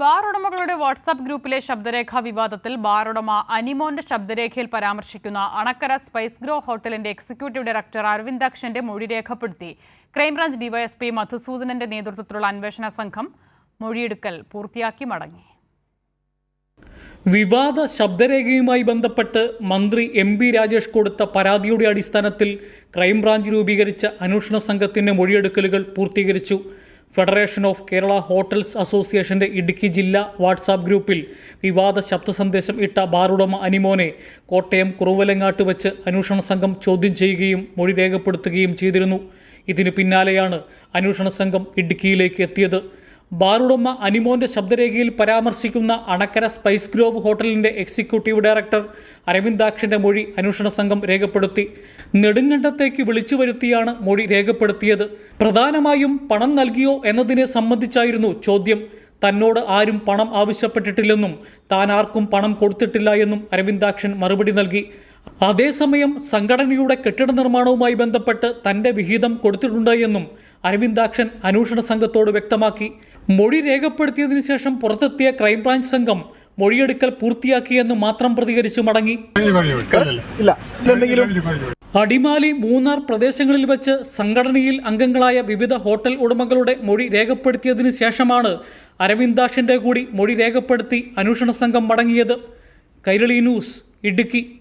Bar ഉടമകളുടെ WhatsApp ഗ്രൂപ്പിലെ ശബ്ദരേഖ വിവാദത്തിൽ ബാർ ഉടമ അനിമോന്റെ ശബ്ദരേഖയിൽ പരാമർശിക്കുന്ന അണക്കര സ്പൈസ് ഗ്രോ ഹോട്ടലിന്റെ എക്സിക്യൂട്ടീവ് ഡയറക്ടർ അരവിന്ദാക്ഷന്റെ മൊഴി രേഖപ്പെടുത്തി. ക്രൈംബ്രാഞ്ച് ഡിവൈഎസ്പി മധുസൂദനന്റെ നേതൃത്വത്തിലുള്ള അന്വേഷണ സംഘം മൊഴിയെടുക്കൽ പൂർത്തിയാക്കി മടങ്ങി. വിവാദ ശബ്ദരേഖയുമായി ബന്ധപ്പെട്ട് മന്ത്രി എം പി രാജേഷ് കൊടുത്ത പരാതിയുടെ അടിസ്ഥാനത്തിൽ ക്രൈംബ്രാഞ്ച് രൂപീകരിച്ച അന്വേഷണ സംഘത്തിന്റെ മൊഴിയെടുക്കലുകൾ പൂർത്തീകരിച്ചു. ഫെഡറേഷൻ ഓഫ് കേരള ഹോട്ടൽസ് അസോസിയേഷന്റെ ഇടുക്കി ജില്ലാ വാട്സാപ്പ് ഗ്രൂപ്പിൽ വിവാദ ശബ്ദ സന്ദേശം ഇട്ട ബാറുടമ അനിമോനെ കോട്ടയം കുറുവലങ്ങാട്ട് വെച്ച് അന്വേഷണ സംഘം ചോദ്യം ചെയ്യുകയും മൊഴി രേഖപ്പെടുത്തുകയും ചെയ്തിരുന്നു. ഇതിനു പിന്നാലെയാണ് അന്വേഷണ സംഘം ഇടുക്കിയിലേക്ക് എത്തിയത്. ബാറുടമ അനിമോന്റെ ശബ്ദരേഖയിൽ പരാമർശിക്കുന്ന അണക്കര സ്പൈസ് ഗ്രോവ് ഹോട്ടലിന്റെ എക്സിക്യൂട്ടീവ് ഡയറക്ടർ അരവിന്ദാക്ഷന്റെ മൊഴി അന്വേഷണ സംഘം രേഖപ്പെടുത്തി. നെടുങ്കണ്ടത്തേക്ക് വിളിച്ചു വരുത്തിയാണ് മൊഴി രേഖപ്പെടുത്തിയത്. പ്രധാനമായും പണം നൽകിയോ എന്നതിനെ സംബന്ധിച്ചായിരുന്നു ചോദ്യം. തന്നോട് ആരും പണം ആവശ്യപ്പെട്ടിട്ടില്ലെന്നും താൻ ആർക്കും പണം കൊടുത്തിട്ടില്ല എന്നും അരവിന്ദാക്ഷൻ മറുപടി നൽകി. അതേസമയം സംഘടനയുടെ കെട്ടിട നിർമ്മാണവുമായി ബന്ധപ്പെട്ട് തന്റെ വിഹിതം കൊടുത്തിട്ടുണ്ട് എന്നും അരവിന്ദാക്ഷൻ അന്വേഷണ സംഘത്തോട് വ്യക്തമാക്കി. മൊഴി രേഖപ്പെടുത്തിയതിനു ശേഷം പുറത്തെത്തിയ ക്രൈംബ്രാഞ്ച് സംഘം മൊഴിയെടുക്കൽ പൂർത്തിയാക്കിയെന്ന് മാത്രം പ്രതികരിച്ചു മടങ്ങി. അടിമാലി മൂന്നാർ പ്രദേശങ്ങളിൽ വെച്ച് സംഘടനയിൽ അംഗങ്ങളായ വിവിധ ഹോട്ടൽ ഉടമകളുടെ മൊഴി രേഖപ്പെടുത്തിയതിനു ശേഷമാണ് അരവിന്ദാഷിന്റെ കൂടി മൊഴി രേഖപ്പെടുത്തി അന്വേഷണ സംഘം മടങ്ങിയത്. കൈരളി ന്യൂസ് ഇടുക്കി.